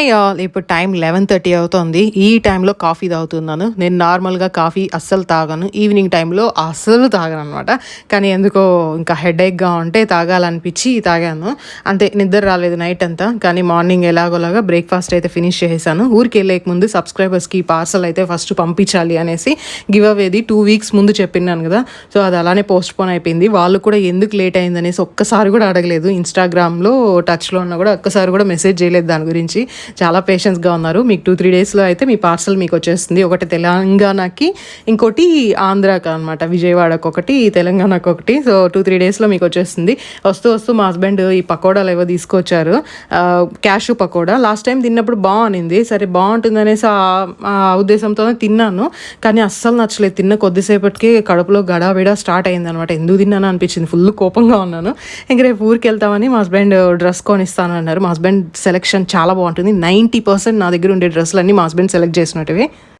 High all ఇప్పుడు time eleven thirty అవుతుంది. ఈ టైంలో కాఫీ తాగుతున్నాను. నేను నార్మల్గా కాఫీ అస్సలు తాగాను. ఈవినింగ్ టైంలో అస్సలు తాగాను అనమాట కానీ ఎందుకో ఇంకా హెడేక్గా ఉంటే తాగాలనిపించి తాగాను. అంతే నిద్ర రాలేదు నైట్ అంతా. కానీ మార్నింగ్ ఎలాగోలాగా బ్రేక్ఫాస్ట్ అయితే ఫినిష్ చేసేసాను. ఊరికి వెళ్ళేక ముందు సబ్స్క్రైబర్స్కి పార్సల్ అయితే ఫస్ట్ పంపించాలి అనేసి గివ్ అవేది టూ వీక్స్ ముందు చెప్పినాను కదా. సో అది అలానే పోస్ట్ పోన్ అయిపోయింది. వాళ్ళు కూడా ఎందుకు లేట్ అయింది అనేసి ఒక్కసారి కూడా అడగలేదు. ఇన్స్టాగ్రామ్లో టచ్లో ఉన్నా కూడా ఒక్కసారి కూడా మెసేజ్ చేయలేదు దాని గురించి. చాలా పేషెన్స్గా ఉన్నారు. మీకు టూ త్రీ డేస్లో అయితే మీ పార్సల్ మీకు వచ్చేస్తుంది. ఒకటి తెలంగాణకి ఇంకోటి ఆంధ్రాకి అనమాట విజయవాడకు ఒకటి తెలంగాణకు ఒకటి. సో టూ త్రీ డేస్లో మీకు వచ్చేస్తుంది. వస్తూ వస్తూ మా హస్బెండ్ ఈ పకోడాలు ఏవో తీసుకొచ్చారు. క్యాషు పకోడా. లాస్ట్ టైం తిన్నప్పుడు బాగునింది. సరే బాగుంటుంది అనేసి ఆ- ఉద్దేశంతో ఉద్దేశంతోనే తిన్నాను. కానీ అస్సలు నచ్చలేదు. తిన్న కొద్దిసేపటికి కడుపులో గడాబిడా స్టార్ట్ అయింది అనమాట ఎందుకు తిన్నాను అనిపించింది. ఫుల్ కోపంగా ఉన్నాను. ఇంక రేపు ఊరికి వెళ్తామని మా హస్బెండ్ డ్రెస్ కొనిస్తాను అన్నారు మా హస్బెండ్ సెలెక్షన్ చాలా బాగుంటుంది. నైంటీ పర్సెంట్ నా దగ్గర ఉండే డ్రెస్సులు అన్నీ మా హస్బెండ్ సెలెక్ట్ చేసినట్టువి